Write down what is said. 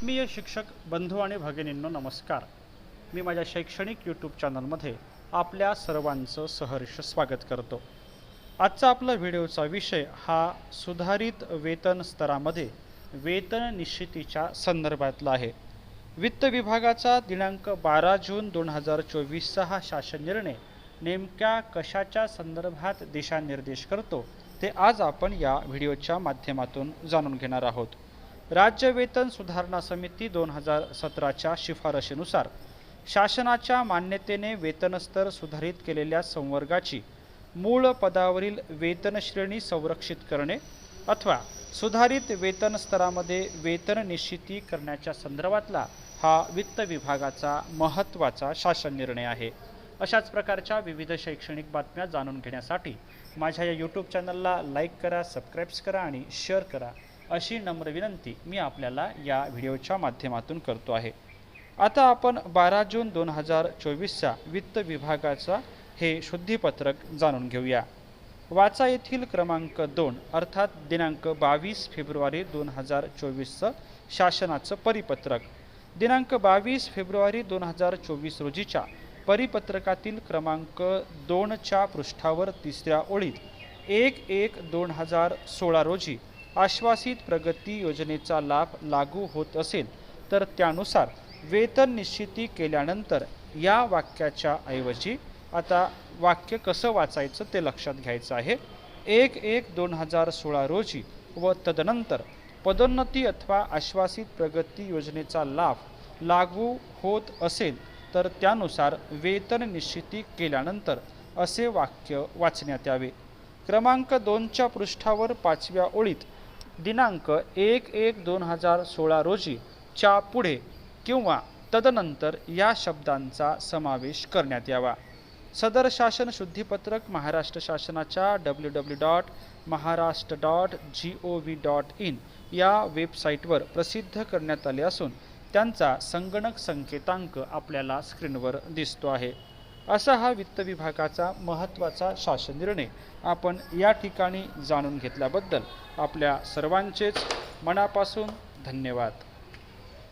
आत्मीय शिक्षक बंधू आणि भगिनींनो नमस्कार. मी माझ्या शैक्षणिक यूट्यूब चॅनलमध्ये आपल्या सर्वांचं सहर्ष स्वागत करतो. आजचा आपला व्हिडिओचा विषय हा सुधारित वेतन स्तरामध्ये वेतन निश्चितीच्या संदर्भातला आहे. वित्त विभागाचा दिनांक बारा जून दोन हजार चोवीसचा हा शासन निर्णय नेमक्या कशाच्या संदर्भात दिशानिर्देश करतो ते आज आपण या व्हिडिओच्या माध्यमातून जाणून घेणार आहोत. राज्य वेतन सुधारणा समिती दोन हजार सतराच्या शिफारशीनुसार शासनाच्या मान्यतेने वेतनस्तर सुधारित केलेल्या संवर्गाची मूळ पदावरील वेतन श्रेणी संरक्षित करणे अथवा सुधारित वेतन स्तरामध्ये वेतन निश्चिती करण्याच्या संदर्भातला हा वित्त विभागाचा महत्त्वाचा शासन निर्णय आहे. अशाच प्रकारच्या विविध शैक्षणिक बातम्या जाणून घेण्यासाठी माझ्या या यूट्यूब चॅनलला लाईक करा सबस्क्राईब्स करा आणि शेअर करा. अशी नम्र विनंती मी आपल्याला या व्हिडिओच्या माध्यमातून करतो आहे. आता आपण बारा जून दोन हजार चोवीसच्या वित्त विभागाचा हे शुद्धीपत्रक जाणून घेऊया. वाचा येथील क्रमांक दोन अर्थात दिनांक बावीस फेब्रुवारी दोन हजार चोवीसचं शासनाचं परिपत्रक. दिनांक बावीस फेब्रुवारी दोन हजार चोवीस रोजीच्या परिपत्रकातील क्रमांक दोनच्या पृष्ठावर तिसऱ्या ओळीत एक एक दोन हजार सोळा रोजी आश्वासित प्रगती योजनेचा लाभ लागू होत असेल तर त्यानुसार वेतन निश्चिती केल्यानंतर या वाक्याच्या ऐवजी आता वाक्य कसं वाचायचं ते लक्षात घ्यायचं आहे. एक एक दोन हजार सोळा रोजी व तदनंतर पदोन्नती अथवा आश्वासित प्रगती योजनेचा लाभ लागू होत असेल तर त्यानुसार वेतन निश्चिती केल्यानंतर असे वाक्य वाचण्यात यावे. क्रमांक दोनच्या पृष्ठावर पाचव्या ओळीत दिनांक एक एक दोन हजार सोळा रोजी च्या पुढे किंवा तदनंतर या शब्दांचा समावेश करण्यात यावा. सदर शासन शुद्धीपत्रक महाराष्ट्र शासनाच्या W W dot Maharashtra dot G O V dot in या वेबसाईटवर प्रसिद्ध करण्यात आले असून त्यांचा संगणक संकेतांक आपल्याला स्क्रीनवर दिसतो आहे. असा हा वित्त विभागाचा महत्त्वाचा शासन निर्णय. आपण या ठिकाणी जाणून घेतल्याबद्दल आपल्या सर्वांचेच मनापासून धन्यवाद.